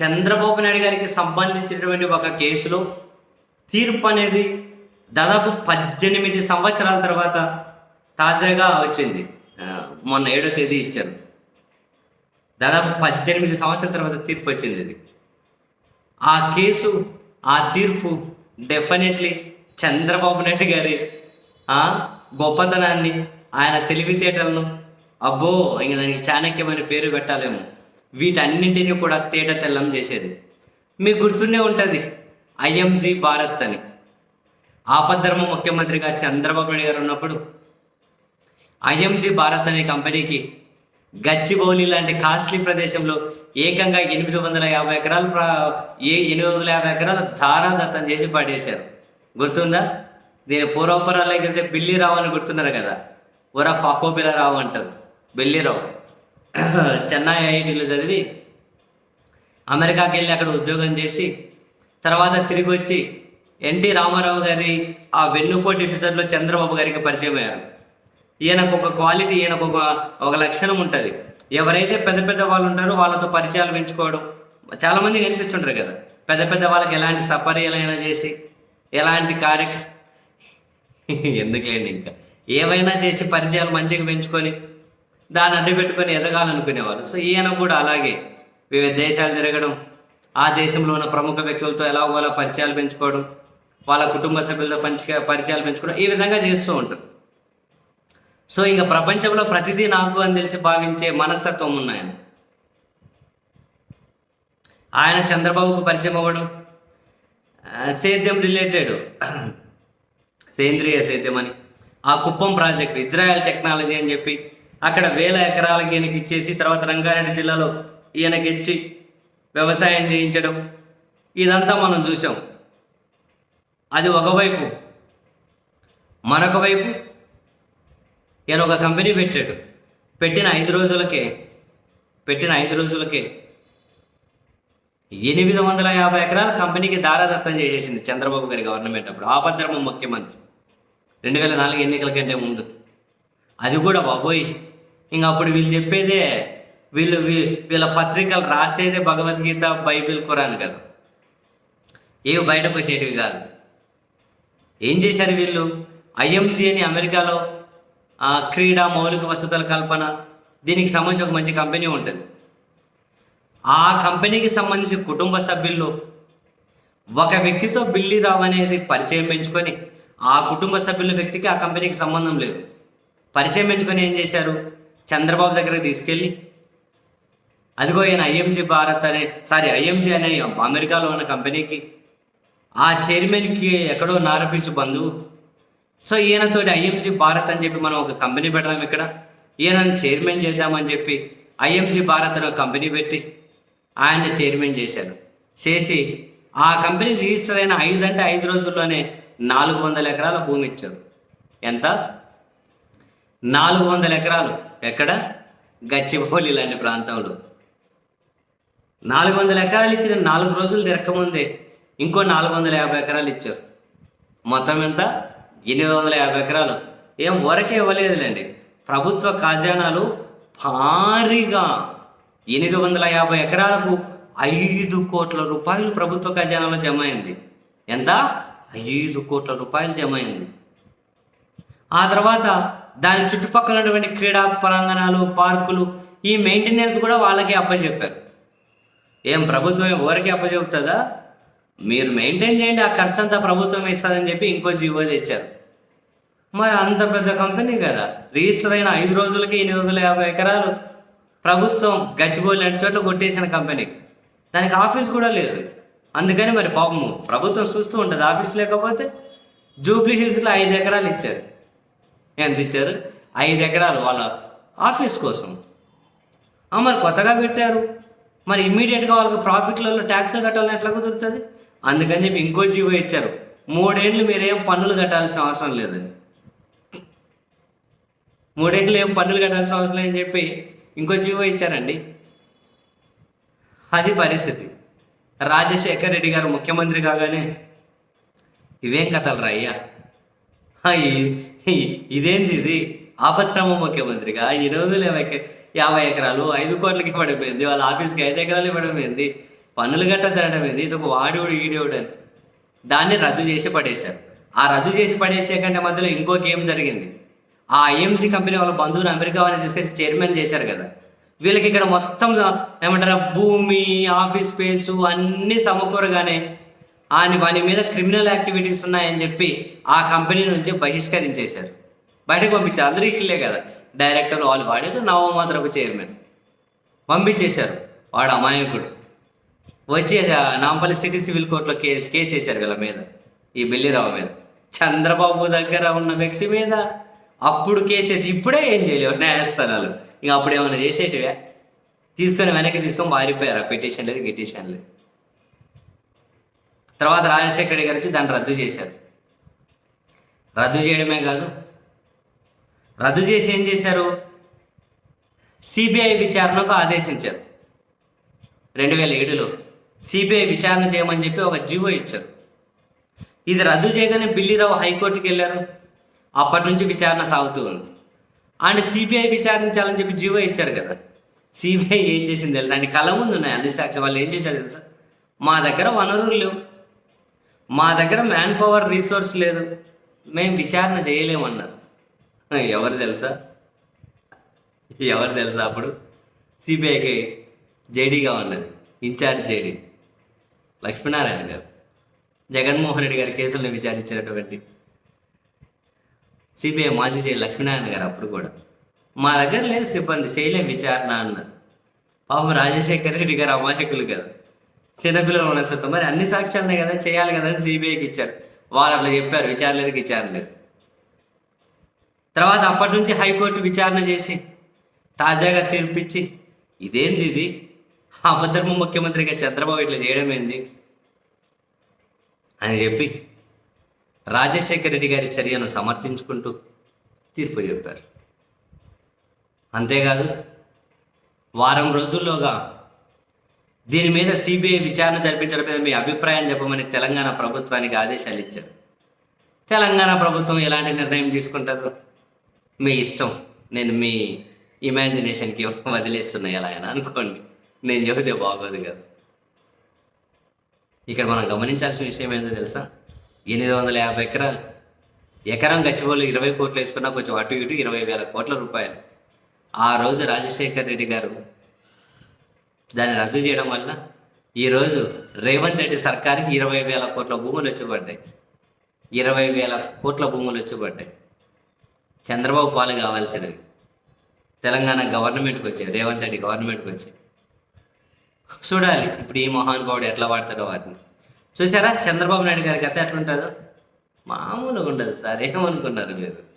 చంద్రబాబు నాయుడు గారికి సంబంధించినటువంటి ఒక కేసులో తీర్పు అనేది దాదాపు పద్దెనిమిది సంవత్సరాల తర్వాత తాజాగా వచ్చింది. మొన్న ఏడో తేదీ ఇచ్చారు. దాదాపు పద్దెనిమిది సంవత్సరాల తర్వాత తీర్పు వచ్చింది ఇది. ఆ కేసు ఆ తీర్పు డెఫినెట్లీ చంద్రబాబు నాయుడు గారి గొప్పతనాన్ని ఆయన తెలివితేటలను అబ్బో ఇంక దానికి చాణక్యమైన పేరు పెట్టాలేమో. వీటన్నింటినీ కూడా తేట తెల్లం చేసేది. మీకు గుర్తునే ఉంటుంది ఐఎంజీ భారత్ అని. ఆపద్ధర్మ ముఖ్యమంత్రిగా చంద్రబాబు నాయుడు గారు ఉన్నప్పుడు ఐఎంజీ భారత్ అనే కంపెనీకి గచ్చిబౌలి లాంటి కాస్ట్లీ ప్రదేశంలో ఏకంగా ఎనిమిది వందల యాభై ఎకరాలు ఏ ఎనిమిది వందల యాభై ఎకరాలు ధారాదత్తం చేసి పడేశారు. గుర్తుందా? దీని పూర్వపరాలకి వెళ్తే బిల్లిరావు అని గుర్తున్నారు కదా? ఉరఫ్ రావు అంటారు. బిల్లిరావు. చెన్నై ఐఐటీలో చదివి అమెరికాకి వెళ్ళి అక్కడ ఉద్యోగం చేసి తర్వాత తిరిగి వచ్చి ఎన్టీ రామారావు గారి ఆ వెన్నుపోటు ఎపిసోడ్లో చంద్రబాబు గారికి పరిచయం అయ్యారు. ఈయనకు ఒక క్వాలిటీ ఈయనకు ఒక ఒక లక్షణం ఉంటుంది. ఎవరైతే పెద్ద పెద్ద వాళ్ళు ఉంటారో వాళ్ళతో పరిచయాలు పెంచుకోవడం చాలామంది కనిపిస్తుంటారు కదా. పెద్ద పెద్ద వాళ్ళకి ఎలాంటి సపర్యలైనా చేసి ఎలాంటి కార్య ఎందుకులేండి ఇంకా? ఏవైనా చేసి పరిచయాలు మంచిగా పెంచుకొని దాన్ని అడ్డు పెట్టుకొని ఎదగాలనుకునేవారు. సో ఈయన కూడా అలాగే వివిధ దేశాలు తిరగడం ఆ దేశంలో ఉన్న ప్రముఖ వ్యక్తులతో ఎలాగోలా పరిచయాలు పెంచుకోవడం వాళ్ళ కుటుంబ సభ్యులతో పంచి పరిచయాలు పెంచుకోవడం ఈ విధంగా చేస్తూ ఉంటారు. సో ఇంకా ప్రపంచంలో ప్రతిదీ నాకు అని తెలిసి భావించే మనస్తత్వం ఉన్నాయన ఆయన. చంద్రబాబుకు పరిచయం అవ్వడం సేద్యం రిలేటెడ్ సేంద్రియ సేద్యం అని ఆ కుప్పం ప్రాజెక్ట్ ఇజ్రాయెల్ టెక్నాలజీ అని చెప్పి అక్కడ వేల ఎకరాలకి ఈయనకి ఇచ్చేసి తర్వాత రంగారెడ్డి జిల్లాలో ఈయనకి ఇచ్చి వ్యవసాయం చేయించడం ఇదంతా మనం చూసాం అది ఒకవైపు. మరొక వైపు ఈయన ఒక కంపెనీ పెట్టాడు. పెట్టిన ఐదు రోజులకే పెట్టిన ఐదు రోజులకే ఎనిమిది వందల యాభై ఎకరాల కంపెనీకి దారాదత్తం చేసేసింది చంద్రబాబు గారి గవర్నమెంట్ అప్పుడు ఆపద్ధర్మ ముఖ్యమంత్రి. రెండు వేల నాలుగు ఎన్నికల కంటే ముందు. అది కూడా బాబోయ్. ఇంక అప్పుడు వీళ్ళు చెప్పేదే వీళ్ళు వీళ్ళ పత్రికలు రాసేదే భగవద్గీత బైబిల్ ఖురాన్ కదా. ఏవి బయటకు వచ్చేటివి కాదు. ఏం చేశారు వీళ్ళు? ఐఎంసీ అని అమెరికాలో క్రీడా మౌలిక వసతుల కల్పన దీనికి సంబంధించి ఒక మంచి కంపెనీ ఉంటుంది. ఆ కంపెనీకి సంబంధించి కుటుంబ సభ్యుల్లో ఒక వ్యక్తితో బిల్లి రావు అనేది పరిచయం పెంచుకొని ఆ కుటుంబ సభ్యుల వ్యక్తికి ఆ కంపెనీకి సంబంధం లేదు. పరిచయం పెంచుకొని ఏం చేశారు? చంద్రబాబు దగ్గరికి తీసుకెళ్ళి అదిగో ఈయన ఐఎంజీ భారత్ అనే సారీ ఐఎంజీ అనే అమెరికాలో ఉన్న కంపెనీకి ఆ చైర్మన్కి ఎక్కడో నారపించు బంధువు. సో ఈయనతోటి ఐఎంసీ భారత్ అని చెప్పి మనం ఒక కంపెనీ పెడదాం ఇక్కడ. ఈయనని చైర్మన్ చేద్దామని చెప్పి ఐఎంసీ భారత్ అనే కంపెనీ పెట్టి ఆయన చైర్మన్ చేశారు. చేసి ఆ కంపెనీ రిజిస్టర్ అయిన ఐదు అంటే ఐదు రోజుల్లోనే నాలుగు వందల ఎకరాల భూమి ఇచ్చారు. ఎంత? నాలుగు వందల ఎకరాలు. ఎక్కడ? గచ్చిబౌలి లాంటి ప్రాంతంలో. నాలుగు వందల ఎకరాలు ఇచ్చిన నాలుగు రోజులు తిరక్కముందే ఇంకో నాలుగు వందల యాభై ఎకరాలు ఇచ్చారు. మొత్తం ఎంత? ఎనిమిది వందల యాభై ఎకరాలు. ఏం వరకే ఇవ్వలేదులేండి. ప్రభుత్వ ఖజానాలు భారీగా ఎనిమిది వందల యాభై ఎకరాలకు ఐదు కోట్ల రూపాయలు ప్రభుత్వ ఖజానాలో జమ అయింది. ఎంత? ఐదు కోట్ల రూపాయలు జమ అయింది. ఆ తర్వాత దాని చుట్టుపక్కల ఉన్నటువంటి క్రీడా ప్రాంగణాలు పార్కులు ఈ మెయింటెనెన్స్ కూడా వాళ్ళకే అప్పచెప్పారు. ఏం ప్రభుత్వం ఎవరికి అప్పచెప్తుందా? మీరు మెయింటైన్ చేయండి ఆ ఖర్చు అంతా ప్రభుత్వం ఇస్తుందని చెప్పి ఇంకో జీవో తెచ్చారు. మరి అంత పెద్ద కంపెనీ కదా. రిజిస్టర్ అయిన ఐదు రోజులకి ఎనిమిది వందల యాభై ఎకరాలు ప్రభుత్వం గచ్చిబోలి లాంటి చోట్ల కొట్టేసిన కంపెనీ. దానికి ఆఫీస్ కూడా లేదు. అందుకని మరి పాపము ప్రభుత్వం చూస్తూ ఉంటుంది ఆఫీస్ లేకపోతే జూబ్లీ హిల్స్లో ఐదు ఎకరాలు ఇచ్చారు. ఎంత ఇచ్చారు? ఐదు ఎకరాలు వాళ్ళ ఆఫీస్ కోసం. మరి కొత్తగా పెట్టారు. మరి ఇమ్మీడియట్గా వాళ్ళకి ప్రాఫిట్లలో ట్యాక్సులు కట్టాలని ఎట్లా కుదురుతుంది? అందుకని చెప్పి ఇంకో జీవో ఇచ్చారు. మూడేళ్ళు మీరేం పన్నులు కట్టాల్సిన అవసరం లేదని. మూడేళ్ళు ఏం పన్నులు కట్టాల్సిన అవసరం లేదని చెప్పి ఇంకో జీవో ఇచ్చారండి. అది పరిస్థితి. రాజశేఖర్ రెడ్డి గారు ముఖ్యమంత్రి కాగానే ఇవేం కథలు రా అయ్యా ఇదేంది ఇది? ఆపత్రమ ముఖ్యమంత్రిగా? ఎనిమిది వందల యాభై యాభై ఎకరాలు ఐదు కోట్లకి పడిపోయింది. వాళ్ళ ఆఫీస్కి ఐదు ఎకరాలు పడిపోయింది. పన్నులు గట్ట తరడం ఏంది? ఇది ఒక వాడేవాడు ఈడేవాడు అని. దాన్ని రద్దు చేసి పడేశారు. ఆ రద్దు చేసి పడేసే కంటే మధ్యలో ఇంకో గేమ్ జరిగింది? ఆ ఐఎంసీ కంపెనీ వాళ్ళ బంధువులు అమెరికా వాళ్ళని తీసుకొచ్చి చైర్మన్ చేశారు కదా. వీళ్ళకి ఇక్కడ మొత్తం ఏమంటారు? భూమి ఆఫీస్ స్పేసు అన్నీ సమకూరగానే ఆయన వాని మీద క్రిమినల్ యాక్టివిటీస్ ఉన్నాయని చెప్పి ఆ కంపెనీ నుంచి బహిష్కరించేశారు. బయటకు పంపించారు. అందరికీ ఇల్లే కదా. డైరెక్టర్ వాళ్ళు వాడేది నవమాత్రపు చైర్మన్ పంపించేశారు. వాడు అమాయకుడు. వచ్చి నాంపల్లి సిటీ సివిల్ కోర్టులో కేసు కేసు వేశారు వీళ్ళ మీద. ఈ బెల్లిరావు మీద. చంద్రబాబు దగ్గర ఉన్న వ్యక్తి మీద. అప్పుడు కేసేసి వేసి ఇప్పుడే ఏం చేయలేవు. న్యాయస్థానాలు ఇంకా అప్పుడు ఏమైనా చేసేటివే? తీసుకొని వెనక్కి తీసుకొని మారిపోయారు. ఆ పిటిషన్ లేదు గిటిషన్ లేదు. తర్వాత రాజశేఖర రెడ్డి గారు వచ్చి దాన్ని రద్దు చేశారు. రద్దు చేయడమే కాదు రద్దు చేసి ఏం చేశారు? సిబిఐ విచారణకు ఆదేశించారు. రెండు వేల ఏడులో సిబిఐ విచారణ చేయమని చెప్పి ఒక జీవో ఇచ్చారు. ఇది రద్దు చేయగానే బిల్లీరావు హైకోర్టుకి వెళ్ళారు. అప్పటి నుంచి విచారణ సాగుతూ ఉంది. అండ్ సిబిఐ విచారించాలని చెప్పి జీవో ఇచ్చారు కదా. సిబిఐ ఏం చేసింది తెలుసా? అండి కళ ముందు ఉన్నాయి అన్ని సాక్షి వాళ్ళు ఏం చేశారు తెలుసా? మా దగ్గర వనరులు లేవు. మా దగ్గర మ్యాన్ పవర్ రీసోర్స్ లేదు. మేము విచారణ చేయలేమన్నారు. ఎవరు తెలుసా? ఎవరు తెలుసా అప్పుడు? సిబిఐకి జేడీగా ఉన్నది. ఇన్ఛార్జ్ జేడీ లక్ష్మీనారాయణ గారు. జగన్మోహన్ రెడ్డి గారి కేసులను విచారించినటువంటి సిబిఐ మాజీ జే లక్ష్మీనారాయణ గారు అప్పుడు కూడా. మా దగ్గర లేదు సిబ్బంది చేయలేం విచారణ అన్నారు. పాపం రాజశేఖర్ రెడ్డి గారు అమాయకులు కదా. చిన్నపిల్లలు మనస్తత్వం మరి అన్ని సాక్ష్యాలు ఉన్నాయి కదా చేయాలి కదా అని సిబిఐకి ఇచ్చారు. వాళ్ళు అట్లా చెప్పారు విచారణ లేదు విచారణ లేదు తర్వాత అప్పటి నుంచి హైకోర్టు విచారణ చేసి తాజాగా తీర్పిచ్చి ఇదేంది ఇది? అభద్రమ ముఖ్యమంత్రిగా చంద్రబాబు ఇట్లా చేయడం ఏంది? అని చెప్పి రాజశేఖర రెడ్డి గారి చర్యను సమర్థించుకుంటూ తీర్పు చెప్పారు. అంతేకాదు వారం రోజుల్లోగా దీని మీద సిబిఐ విచారణ జరిపించడం మీద మీ అభిప్రాయం చెప్పమని తెలంగాణ ప్రభుత్వానికి ఆదేశాలు ఇచ్చారు. తెలంగాణ ప్రభుత్వం ఎలాంటి నిర్ణయం తీసుకుంటారు మీ ఇష్టం. నేను మీ ఇమాజినేషన్కి వదిలేస్తున్నా ఎలా అయినా అనుకోండి. నేను చెబితే బాగోదు కదా. ఇక్కడ మనం గమనించాల్సిన విషయం ఏంటో తెలుసా? ఎనిమిది వందల యాభై ఎకరాలు. ఎకరం గచ్చిబోలు ఇరవై కోట్లు వేసుకున్నా కొంచెం అటు ఇటు ఇరవై వేల కోట్ల రూపాయలు. ఆ రోజు రాజశేఖర్ రెడ్డి గారు దాన్ని రద్దు చేయడం వల్ల ఈరోజు రేవంత్ రెడ్డి సర్కార్కి ఇరవై వేల కోట్ల భూములు వచ్చబడ్డాయి. ఇరవై వేల కోట్ల భూములు వచ్చబడ్డాయి. చంద్రబాబు పాలు కావాల్సినవి. తెలంగాణ గవర్నమెంట్కి వచ్చాయి. రేవంత్ రెడ్డి గవర్నమెంట్కి వచ్చాయి. చూడాలి ఇప్పుడు ఈ మహానుభావుడు ఎట్లా వాడతారో వాటిని. చూసారా? చంద్రబాబు నాయుడు గారి కథ ఎట్లుంటుందో? మామూలుగా ఉండదు సార్. ఏమనుకున్నారు మీరు?